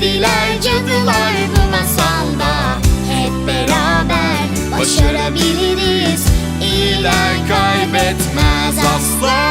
Periler cadılar bu masalda. Hep beraber başarabiliriz. İyiler kaybetmez asla.